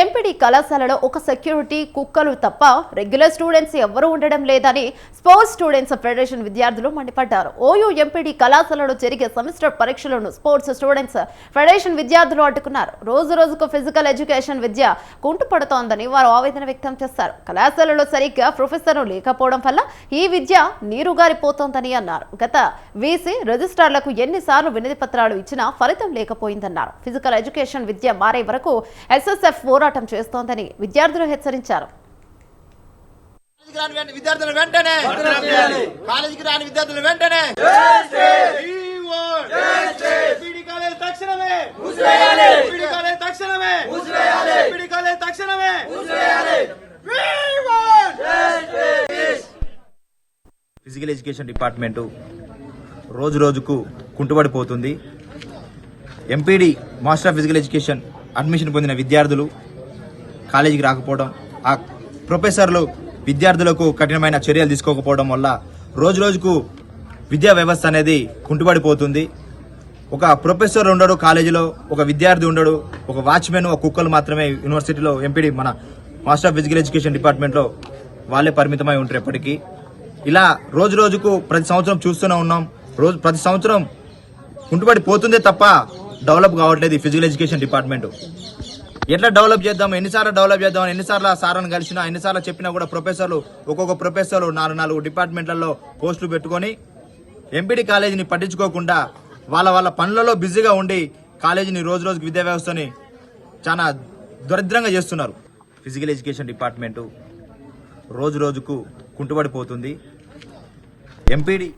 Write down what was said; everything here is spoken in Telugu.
ఎంపీడీ కళాశాలలో ఒక సెక్యూరిటీ కుక్కలు తప్ప రెగ్యులర్ స్టూడెంట్స్ ఎవ్వరూ ఉండడం లేదని స్పోర్ట్స్ స్టూడెంట్స్ ఫెడరేషన్ విద్యార్థులు మండిపడ్డారు. ఓయూ ఎంపీడీ కళాశాలలో జరిగే సెమిస్టర్ పరీక్షలను స్పోర్ట్స్ స్టూడెంట్స్ ఫెడరేషన్ విద్యార్థులు అడ్డుకున్నారు. రోజు రోజుకు ఫిజికల్ ఎడ్యుకేషన్ విద్య కుంటుపడుతోందని వారు ఆవేదన వ్యక్తం చేస్తారు కళాశాలలో సరిగ్గా ప్రొఫెసర్లు లేకపోవడం వల్ల ఈ విద్య నీరుగారిపోతోందని అన్నారు. గత వీసీ రిజిస్ట్రార్లకు ఎన్నిసార్లు వినతి పత్రాలు ఇచ్చినా ఫలితం లేకపోయిందన్నారు. ఫిజికల్ ఎడ్యుకేషన్ విద్య మారే వరకు ఎస్ఎస్ఎఫ్ పోరాటం చేస్తోందని విద్యార్థులు హెచ్చరించారు. విద్యార్థులు వెంటనే! కాలేజీకి రాని విద్యార్థులు వెంటనే! తక్షణమే! తక్షణమే! తక్షణమే! ఫిజికల్ ఎడ్యుకేషన్ డిపార్ట్మెంటు రోజు రోజుకు కుంటుపడిపోతుంది MPEd master of physical education admission పొందిన విద్యార్థులు కాలేజీకి రాకపోవడం ఆ ప్రొఫెసర్లు విద్యార్థులకు కఠినమైన చర్యలు తీసుకోకపోవడం వల్ల రోజు రోజుకు విద్యా వ్యవస్థ అనేది కుంటుపడిపోతుంది. ఒక ప్రొఫెసర్ ఉండడు కాలేజీలో ఒక విద్యార్థి ఉండడు ఒక వాచ్మెన్ ఒక కుక్కలు మాత్రమే యూనివర్సిటీలో ఎంపీడీ మన మాస్టర్ ఆఫ్ ఫిజికల్ ఎడ్యుకేషన్ డిపార్ట్మెంట్లో వాళ్ళే పరిమితమై ఉంటారు ఎప్పటికీ. ఇలా రోజు రోజుకు ప్రతి సంవత్సరం చూస్తూనే ఉన్నాం. రోజు ప్రతి సంవత్సరం కుంటుపడిపోతుందే తప్ప డెవలప్ కావట్లేదు ఈ ఫిజికల్ ఎడ్యుకేషన్ డిపార్ట్మెంట్. ఎట్లా డెవలప్ చేద్దాం? ఎన్నిసార్లు డెవలప్ చేద్దాం? ఎన్నిసార్లు సార్ని కలిసినా ఎన్నిసార్లు చెప్పినా కూడా ప్రొఫెసర్లు ఒక్కొక్క ప్రొఫెసర్లు నాలుగు నాలుగు డిపార్ట్మెంట్లలో పోస్టులు పెట్టుకొని ఎంపీడీ కాలేజీని పట్టించుకోకుండా వాళ్ళ వాళ్ళ పనులలో బిజీగా ఉండి కాలేజీని రోజు రోజుకి విద్యా వ్యవస్థని చాలా దరిద్రంగా చేస్తున్నారు. ఫిజికల్ ఎడ్యుకేషన్ డిపార్ట్మెంటు రోజు రోజుకు కుంటుపడిపోతుంది ఎంపీడీ